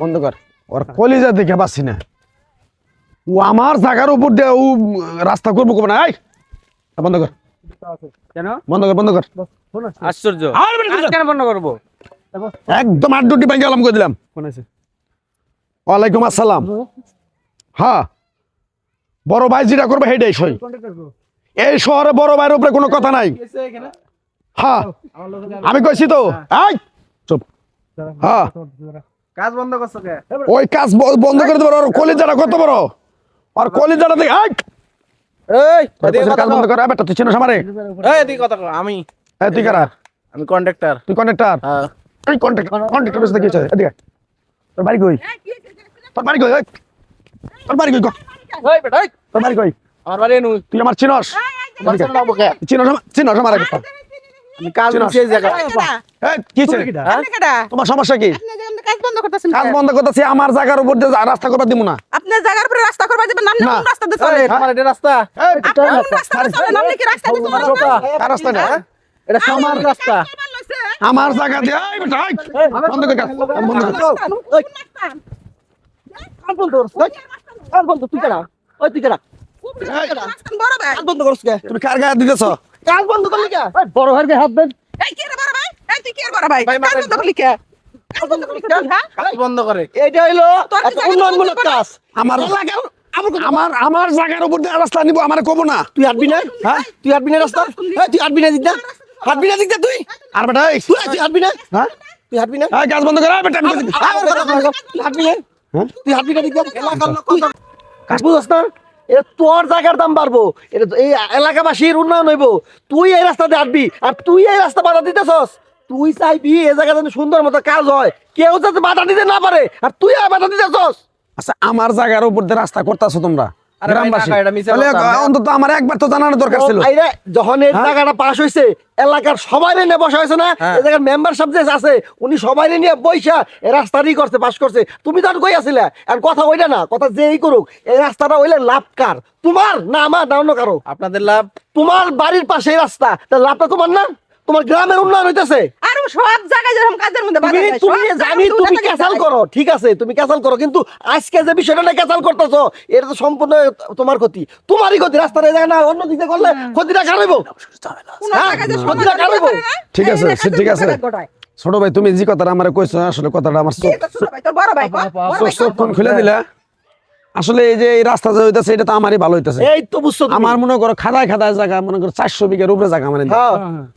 বন্ধ কর। ওর কলিজা দেখে পাচ্ছি না। ও আমার জায়গার উপর দিয়ে ও রাস্তা করব কবে না? এই বন্ধ কর। কেন? বন্ধ কর বন্ধ কর। আশ্চর্য। কেন বন্ধ করব? একদম আড্ডুটি ভাই গেলাম করে দিলাম? ওয়ালাইকুম আসসালাম। হ্যাঁ। বড় ভাই যেটা করবে হেডাই সই এই শহরে বড় ভাইয়ের উপরে কোনো কথা নাই। হ্যাঁ। আমি কইছি তো। এই চুপ। হ্যাঁ। কাজ বন্ধ করছ কে ওই কাজ ব- বন্ধ করে দেবো ওর কলিজাটা কত বড় আর কলিজাটা দেখ এই এই তোর এদিকে কাজ বন্ধ। কর বেটা তুই চিনিস আমারে এই এদিকে কথা আমি এই তুই কারা আমি কন্ডাক্টর তুই কন্ট্রাক্টর হ্যাঁ তুই কন্ট্রাক্টর কন্ট্রাক্টর বসে দেখিস এদিকে তোর বাড়ি কই তোর বাড়ি কই তোর বাড়ি কই বেটা তোর বাড়ি কই আমার বাড়ি নু তুই আমার চিনস চিনস আমার- চিনস আমার আমি কাজ এই কি? হ্যাঁ? তোমার সমস্যা কি কাজ বন্ধ করতেছেন কাজ বন্ধ করতেছি আমার জায়গার উপর দিয়ে যা- রাস্তা করবার দিব না। আপনি জায়গার উপরে রাস্তা করবা দিবেন না না। কোন রাস্তা দিয়ে চলে তোমার এটা রাস্তা। এই, রাস্তা দিয়ে চলেন কি রাস্তা দিয়ে চলেন? রাস্তা না এটা আমার রাস্তা। আমার জায়গা দিয়ে এই বেটা, বন্ধ কর বন্ধ কর কাজ বন্ধ করছ? কাজ বন্ধ? তুই কেডা ওই তুই কেডা বড় ভাই। বন্ধ করছ কে? তুমি কার গায়ে দিতেছ? কাজ বন্ধ করলি কে? এই, বড় ভাইকে হাত দেন। এই কি রে বড় ভাই? এই তুই কি রে বড় ভাই? ভাই, কাজ। বন্ধ করলি কে? কাজ বন্ধ হ্যাঁ? কাজ বন্ধ করে এইটা হইল তোর কি একটা জায়গা উন্নয়নমূলক কাজ। আমার আমার আমার জায়গার উপর দিয়ে রাস্তা নিব আমার কব না। তুই না? হ্যাঁ? তুই হাঁটবি না রাস্তা? হ্যাঁ তুই হাঁটবি না দিক না হাঁটবি না দিক তুই? আর বেটা এই, তুই তুই না? হ্যাঁ? তুই হাঁটবি না? এই, কাজ বন্ধ কর বেটা তুই হাঁটবি না? হ্যাঁ? তুই হাঁটবি না দিক না তুই কাজ বুঝছ না? এটা তোর জায়গার দাম বাড়বো। এটা এই এলাকাবাসীর উন্নয়ন হইব। তুই এই রাস্তাতে হাঁটবি আর তুই এই রাস্তা বাধা দিতেছস। তুই চাইবি এই জায়গা যেন সুন্দর মতো কাজ হয়। কেউ যাতে বাধা দিতে না পারে। আর তুই আর বাধা দিতেছস আচ্ছা আমার জায়গার উপর দিয়ে রাস্তা করতেছো তোমরা? অন্তত আমার একবার তো দরকার ছিল। যখন এই হ্যাঁ? জায়গাটা পাস হয়েছে এলাকার সবাই নিয়ে বসা হয়েছে না? হ্যাঁ। এই জায়গার মেম্বারশিপ যে আছে উনি সবাই নিয়ে বইসা এই রাস্তারই করছে করছে। তুমি আর কই আসিলা? আর কথা ওইটা না কথা যেই করুক এই রাস্তাটা হইলে লাভকার তোমার না আমার না অন্য কারও। আপনাদের লাভ? তোমার বাড়ির পাশে রাস্তা। লাভটা তোমার না? তোমার গ্রামের উন্নয়ন হইতেছে। আর সব জায়গায় যেরকম কাজের মধ্যে বাধা তুমি দেয়, তুমি জানি তুমি ক্যাসাল করো ঠিক আছে তুমি ক্যাসাল করো কিন্তু আজকে যে বিষয়টা না ক্যাসাল করতেছো এটা তো সম্পূর্ণ তোমার ক্ষতি। তোমারই ক্ষতি রাস্তার এই জায়গা না অন্য দিকে করলে ক্ষতিটা কারাইবো কোন হ্যাঁ, ক্ষতিটা করে না, ঠিক আছে, ঠিক আছে। ছোট ভাই তুমি যে কথাটা আমার কইছো আসলে কথাটা আমার চোখ এই ছোট ভাই, তোর বড় ভাই, বড় ভাই, চোখ কো? কোন খুলে দিলা? আসলে এই যে এই রাস্তা যে হইতাছে এটা তো আমারই ভালো হইতাছে এই তো বুঝছ। আমার মনে করো খাদায় খাদায় জায়গা মনে করো চারশো বিঘার উপরে জায়গা মানে হ্যাঁ।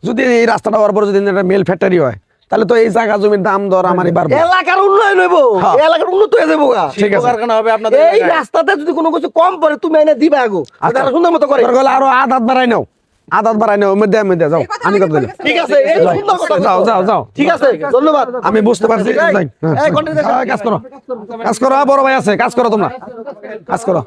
যদি এই রাস্তাটা হওয়ার পর যদি একটা মেল ফ্যাক্টরি হয় তাহলে তো এই জায়গা জমির দাম দর আমারই বাড়বে এলাকার উন্নয়ন হইব হ্যাঁ। এলাকার উন্নত হয়ে যাব। ঠিক আছে কারখানা হবে আপনাদের এই। রাস্তাতে যদি কোনো কিছু কম পড়ে তুমি এনে দিবা আগো আচ্ছা। সুন্দর মতো করে আরও আধ হাত বাড়াই নাও আধ হাত বাড়াই নাও মধ্যে মধ্যে যাও। আমি কথা বলি। ঠিক আছে এই যাও, সুন্দর কথা যাও, যাও, যাও। ঠিক আছে ধন্যবাদ। আমি বুঝতে পারছি। হ্যাঁ, হ্যাঁ, কাজ করো। কাজ করো বড় ভাই আছে কাজ করো তোমরা। কাজ করো।